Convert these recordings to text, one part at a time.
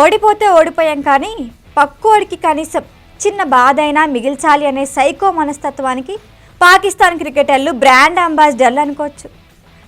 ఓడిపోతే ఓడిపోయాం కానీ పక్కోడికి కనీసం చిన్న బాధ అయినా మిగిల్చాలి అనే సైకో మనస్తత్వానికి పాకిస్తాన్ క్రికెటర్లు బ్రాండ్ అంబాసిడర్లు అనుకోవచ్చు.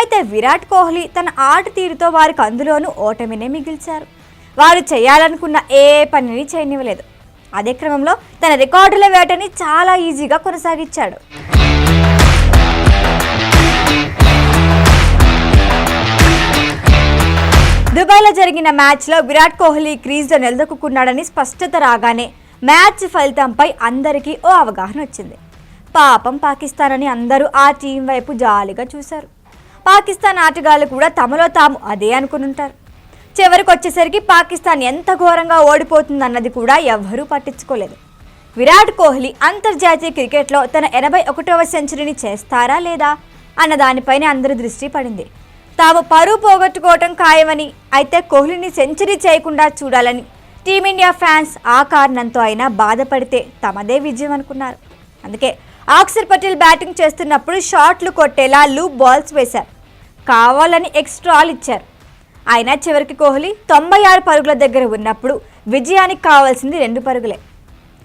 అయితే విరాట్ కోహ్లీ తన ఆట తీరుతో వారికి అందులోనూ ఓటమినే మిగిల్చారు. వారు చేయాలనుకున్న ఏ పనిని చేయనివ్వలేదు. అదే క్రమంలో తన రికార్డుల వేటని చాలా ఈజీగా కొనసాగించాడు. దుబాయ్లో జరిగిన మ్యాచ్లో విరాట్ కోహ్లీ క్రీజ్లో నిలదొక్కున్నాడని స్పష్టత రాగానే మ్యాచ్ ఫలితంపై అందరికీ ఓ అవగాహన వచ్చింది. పాపం పాకిస్తాన్ అని అందరూ ఆ టీం వైపు జాలిగా చూశారు. పాకిస్తాన్ ఆటగాళ్ళు కూడా తమలో తాము అదే అనుకునుంటారు. చివరికి వచ్చేసరికి పాకిస్తాన్ ఎంత ఘోరంగా ఓడిపోతుందన్నది కూడా ఎవ్వరూ పట్టించుకోలేదు. విరాట్ కోహ్లీ అంతర్జాతీయ క్రికెట్లో తన ఎనభై ఒకటవ సెంచరీని చేస్తారా లేదా అన్న దానిపైనే అందరి దృష్టి పడింది. తాము పరువు పోగొట్టుకోవటం ఖాయమని అయితే కోహ్లీని సెంచరీ చేయకుండా చూడాలని. టీమిండియా ఫ్యాన్స్ ఆ కారణంతో అయినా బాధపడితే తమదే విజయం అనుకున్నారు. అందుకే ఆక్సర్ పటేల్ బ్యాటింగ్ చేస్తున్నప్పుడు షాట్లు కొట్టేలా లూప్ బాల్స్ వేశారు. కావాలని ఎక్స్ట్రాలు ఇచ్చారు. అయినా చివరికి కోహ్లీ తొంభై ఆరు పరుగుల దగ్గర ఉన్నప్పుడు విజయానికి కావాల్సింది రెండు పరుగులే.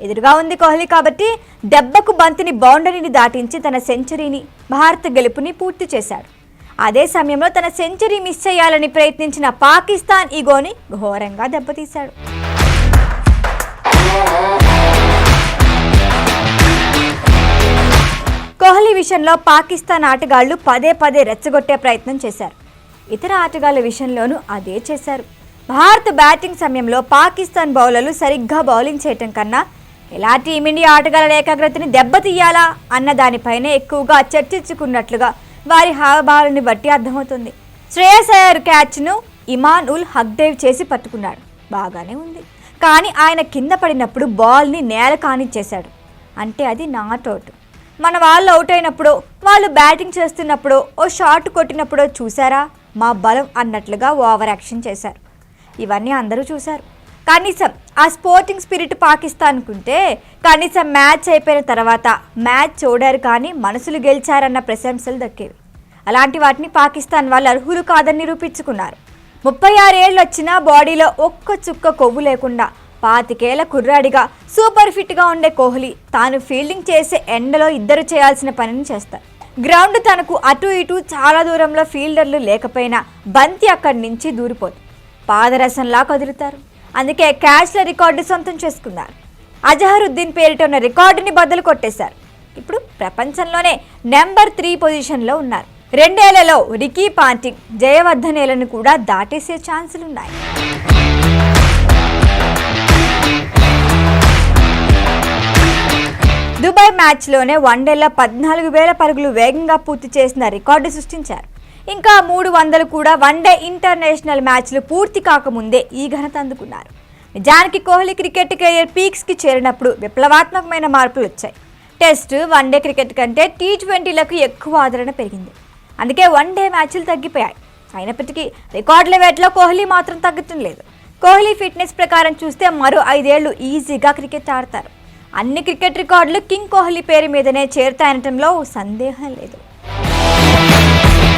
ఎదురుగా ఉంది కోహ్లీ కాబట్టి దెబ్బకు బంతిని బౌండరీని దాటించి తన సెంచరీని భారత గెలుపుని పూర్తి చేశాడు. అదే సమయంలో తన సెంచరీ మిస్ చేయాలని ప్రయత్నించిన పాకిస్తాన్ ఈగోని ఘోరంగా దెబ్బతీశాడు. కోహ్లీ విషయంలో పాకిస్తాన్ ఆటగాళ్ళు పదే పదే రెచ్చగొట్టే ప్రయత్నం చేశారు. ఇతర ఆటగాళ్ళ విషయంలోనూ అదే చేశారు. భారత్ బ్యాటింగ్ సమయంలో పాకిస్తాన్ బౌలర్లు సరిగ్గా బౌలింగ్ చేయటం కన్నా ఎలా టీమిండియా ఆటగాళ్ళ ఏకాగ్రతని దెబ్బతీయాలా అన్న దానిపైనే ఎక్కువగా చర్చించుకున్నట్లుగా వారి హావభావాలను బట్టి అర్థమవుతుంది. శ్రేయస్ అయ్యర్ క్యాచ్ను ఇమాన్ ఉల్ హక్దేవ్ చేసి పట్టుకున్నాడు. బాగానే ఉంది. కానీ ఆయన కింద పడినప్పుడు బాల్ని నేల కానిచ్చేశాడు. అంటే అది నాట్ అవుట్. మన వాళ్ళు అవుట్ అయినప్పుడు వాళ్ళు బ్యాటింగ్ చేస్తున్నప్పుడు ఓ షాట్ కొట్టినప్పుడో చూసారా మా బలం అన్నట్లుగా ఓవర్ యాక్షన్ చేశారు. ఇవన్నీ అందరూ చూశారు. కనీసం ఆ స్పోర్టింగ్ స్పిరిట్ పాకిస్తాన్కుంటే కనీసం మ్యాచ్ అయిపోయిన తర్వాత మ్యాచ్ చూడారు కానీ మనసులు గెలిచారన్న ప్రశంసలు దక్కేవి. అలాంటి వాటిని పాకిస్తాన్ వాళ్ళు అర్హులు కాదని నిరూపించుకున్నారు. ముప్పై ఆరేళ్ళు వచ్చినా బాడీలో ఒక్క చుక్క కొవ్వు లేకుండా పాతికేళ్ళ కుర్రాడిగా సూపర్ ఫిట్గా ఉండే కోహ్లీ తాను ఫీల్డింగ్ చేసే ఎండలో ఇద్దరు చేయాల్సిన పనిని చేస్తారు. గ్రౌండ్ తనకు అటు ఇటు చాలా దూరంలో ఫీల్డర్లు లేకపోయినా బంతి అక్కడి నుంచి దూరిపోదు. పాదరసంలా కదులుతారు. అందుకే క్యాచ్ల రికార్డు సొంతం చేసుకున్నారు. అజహరుద్దీన్ పేరిట ఉన్న రికార్డుని బద్దలు కొట్టేశారు. ఇప్పుడు ప్రపంచంలోనే నెంబర్ త్రీ పొజిషన్లో ఉన్నారు. రెండేళ్ళలో రికీ పాంటింగ్ జయవర్ధనేలను కూడా దాటేసే ఛాన్సులున్నాయి. దుబాయ్ మ్యాచ్లోనే వన్డేలో పద్నాలుగు వేల పరుగులు వేగంగా పూర్తి చేసిన రికార్డు సృష్టించారు. ఇంకా మూడు వందలు కూడా వన్డే ఇంటర్నేషనల్ మ్యాచ్లు పూర్తి కాకముందే ఈ ఘనత అందుకున్నారు. నిజానికి కోహ్లీ క్రికెట్ కెరియర్ పీక్స్కి చేరినప్పుడు విప్లవాత్మకమైన మార్పులు వచ్చాయి. టెస్ట్ వన్డే క్రికెట్ కంటే టీ ట్వంటీలకు ఎక్కువ ఆదరణ పెరిగింది. అందుకే వన్డే మ్యాచ్లు తగ్గిపోయాయి. అయినప్పటికీ రికార్డుల వేటలో కోహ్లీ మాత్రం తగ్గటం లేదు. కోహ్లీ ఫిట్నెస్ ప్రకారం చూస్తే మరో ఐదేళ్ళు ఈజీగా క్రికెట్ ఆడతారు. అన్ని క్రికెట్ రికార్డులు కింగ్ కోహ్లీ పేరు మీదనే చేరుతాయనటంలో సందేహం లేదు.